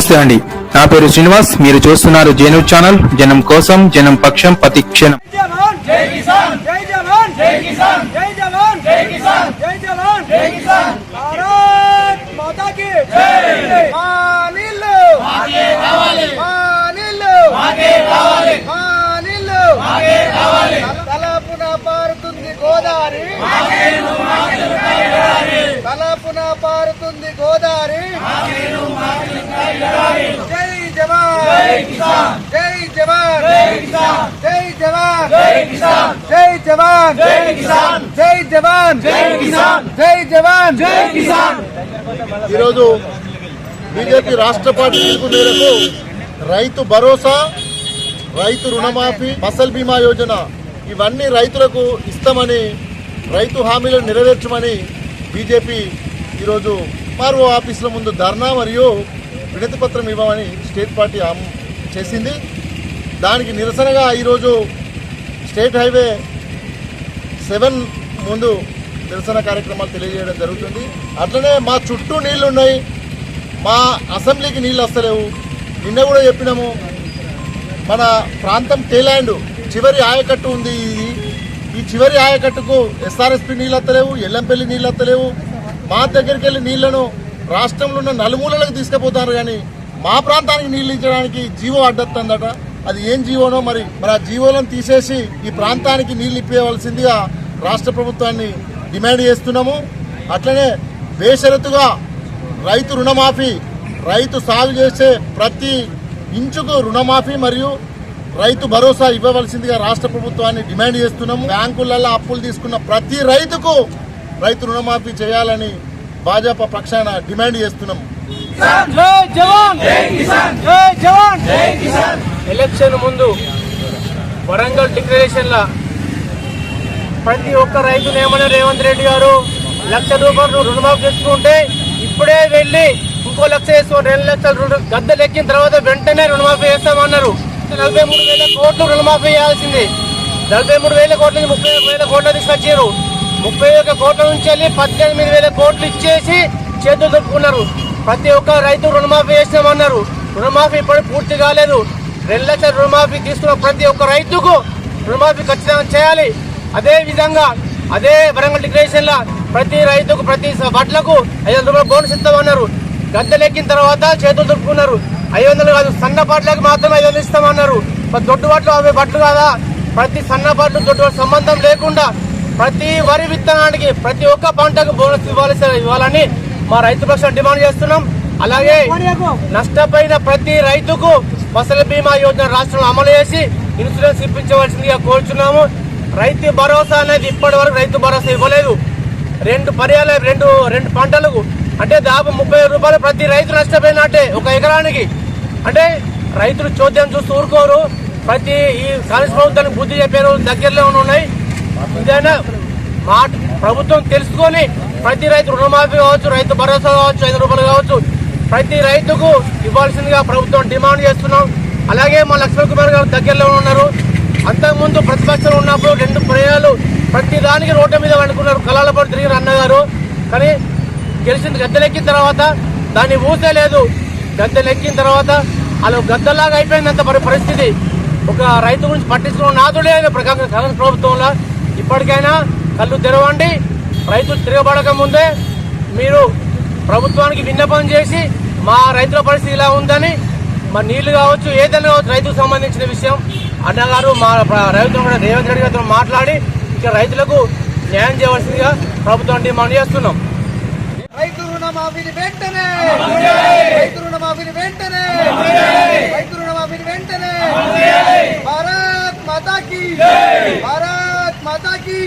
నమస్తే అండి. నా పేరు శ్రీనివాస్ మీరు చూస్తున్నారు జేను ఛానల్. జనం కోసం జనం పక్షం ప్రతి క్షణం. జవాన్ గోదావరి. తలపున పారుతుంది గోదావరి. జై జవాన్. జై కిసాన్. జై జవాన్. జై కిసాన్. జై జవాన్. జై కిసాన్. జై జవాన్. జై కిసాన్. జై జవాన్. జై కిసాన్. జై జవాన్. జై కిసాన్. ఈరోజు బీజేపీ రాష్ట్ర పార్టీ పిలుపు మేరకు రైతు భరోసా రైతు రుణమాఫీ ఫసల్ బీమా యోజన ఇవన్నీ రైతులకు ఇస్తామని రైతు హామీలను నెరవేర్చమని బీజేపీ ఈరోజు ఎంఆర్ఓ ఆఫీసుల ముందు ధర్నా మరియు వినతి పత్రం ఇవ్వమని స్టేట్ పార్టీ చేసింది. దానికి నిరసనగా ఈరోజు స్టేట్ హైవే సెవెన్ ముందు నిరసన కార్యక్రమాలు తెలియజేయడం జరుగుతుంది. అట్లనే మా చుట్టూ నీళ్ళు ఉన్నాయి మా అసెంబ్లీకి నీళ్ళు వస్తలేవు నిన్న కూడా చెప్పినాము. మన ప్రాంతం టేలాండ్ చివరి ఆయకట్టు ఉంది ఇది ఈ చివరి ఆయకట్టుకు ఎస్ఆర్ఎస్పి నీళ్ళు అత్తలేవు ఎల్లంపల్లి నీళ్ళు అత్తలేవు మా దగ్గరికి వెళ్ళి నీళ్ళను రాష్ట్రంలో ఉన్న నలుమూలలకు తీసుకుపోతారు కానీ మా ప్రాంతానికి నీళ్ళు ఇచ్చడానికి జీవో అడ్డొస్తుందట అది ఏం జీవోనో మరి మరి ఆ జీవోలను తీసేసి ఈ ప్రాంతానికి నీళ్ళు ఇప్పేయవలసిందిగా రాష్ట్ర ప్రభుత్వాన్ని డిమాండ్ చేస్తున్నాము. అట్లనే బేషరతుగా రైతు రుణమాఫీ రైతు సాగు చేసే ప్రతి ఇంచుకు రుణమాఫీ మరియు రైతు భరోసా ఇవ్వవలసిందిగా రాష్ట్ర ప్రభుత్వాన్ని డిమాండ్ చేస్తున్నాము. బ్యాంకులలో అప్పులు తీసుకున్న ప్రతి రైతుకు రైతు రుణమాఫీ చేయాలని భాజపా పక్షాన డిమాండ్ చేస్తున్నాము. జై జవాన్! జై కిసాన్! జై జవాన్! జై కిసాన్! ఎలక్షన్ ముందు వరంగల్ డిక్లరేషన్ల ప్రతి ఒక్క రైతు ఏమన్నా రేవంత్ రెడ్డి గారు లక్ష రూపాయలు రుణమాఫీ చేసుకుంటే ఇప్పుడే వెళ్ళి ఇంకో లక్ష వేసుకో రెండు లక్షల గద్దెలు ఎక్కిన తర్వాత వెంటనే రుణమాఫీ చేస్తామన్నారు. నలభై మూడు వేల కోట్లు రుణమాఫీ చేయాల్సింది. నలభై మూడు వేల కోట్ల నుంచి ముప్పై ఒక వేల కోట్లు తీసుకొచ్చారు ముప్పై ఒక కోట్ల నుంచి వెళ్ళి పద్దెనిమిది వేల కోట్లు ఇచ్చేసి చేతులు దొరుకుతున్నారు ప్రతి ఒక్క రైతు రుణమాఫీ చేసినామన్నారు. రుణమాఫీ ఇప్పుడు పూర్తి కాలేదు. రెండు లక్షల రుణమాఫీ తీసుకున్న ప్రతి ఒక్క రైతుకు రుణమాఫీ ఖచ్చితంగా చేయాలి. అదే విధంగా అదే వరంగల్ డిక్లరేషన్ ప్రతి రైతుకు ప్రతి స- వడ్లకు ఐదు వందల రూపాయలు బోనస్ ఇస్తామన్నారు. గద్దెలెక్కిన తర్వాత చేతులు దుప్పుకున్నారు ఐదు వందలు కాదు సన్న పాటలకు మాత్రం ఐదు వందలు ఇస్తామన్నారు. మరి దొడ్డు బట్టలు అవి బట్టలు కాదా? ప్రతి సన్న బట్టలు దొడ్డు సంబంధం లేకుండా ప్రతి వరి విత్తనానికి ప్రతి ఒక్క పంటకు బోనస్ ఇవ్వాలి ఇవ్వాలని మా రైతు పక్షం డిమాండ్ చేస్తున్నాం. అలాగే నష్టపోయిన ప్రతి రైతుకు ఫసల్ బీమా యోజన రాష్ట్రంలో అమలు చేసి ఇన్సూరెన్స్ ఇప్పించవలసిందిగా కోరుచున్నాము. రైతు భరోసా అనేది ఇప్పటి వరకు రైతు భరోసా ఇవ్వలేదు. రెండు పర్యాల రెండు రెండు పంటలకు అంటే దాదాపు ముప్పై రూపాయలు ప్రతి రైతు నష్టపోయినట్టే ఒక ఎకరానికి. అంటే రైతులు చోద్యం చూస్తూ ఊరుకోరు. ప్రతి ఈ కాంగ్రెస్ ప్రభుత్వానికి బుద్ధి చెప్పారు దగ్గరలో ఉన్నాయి. ఇదైనా మా ప్రభుత్వం తెలుసుకొని ప్రతి రైతు రుణమాఫీ కావచ్చు రైతు భరోసా కావచ్చు ఐదు రూపాయలు కావచ్చు ప్రతి రైతుకు ఇవ్వాల్సిందిగా ప్రభుత్వం డిమాండ్ చేస్తున్నాం. అలాగే మా లక్ష్మణ్ కుమార్ గారు దగ్గరలో ఉన్నారు. అంతకుముందు ప్రతిపక్షం ఉన్నప్పుడు రెండు ప్రయాలు ప్రతి దానికి రోడ్డు మీద వండుకున్నారు. కళాల తిరిగిన అన్నగారు. కానీ గెలిచింది గద్దెలెక్కిన తర్వాత దాన్ని ఊసే లేదు గద్దెలెక్కిన తర్వాత అలా గద్దలాగా అయిపోయింది అంత పరిస్థితి. ఒక రైతు గురించి పట్టించుకున్న నాదుడే కాంగ్రెస్ కాంగ్రెస్ ప్రభుత్వంలో. ఇప్పటికైనా కళ్ళు తెరవండి. రైతులు తిరగబడక ముందే మీరు ప్రభుత్వానికి విన్నపం చేసి మా రైతుల పరిస్థితి ఇలా ఉందని మా నీళ్ళు కావచ్చు ఏదైనా కావచ్చు రైతుకు సంబంధించిన విషయం. అన్నగారు మా రైతులు కూడా రేవంత్ రెడ్డి గారితో మాట్లాడి ఇక రైతులకు న్యాయం చేయవలసిందిగా ప్రభుత్వం డిమాండ్ చేస్తున్నాం. రుణమాఫీని వెంటనే! రైతు రుణమాఫీని వెంటనే! రైతు రుణమాఫీని వెంటనే! భారత్ మాతాకి! భారత్ మాతాకి!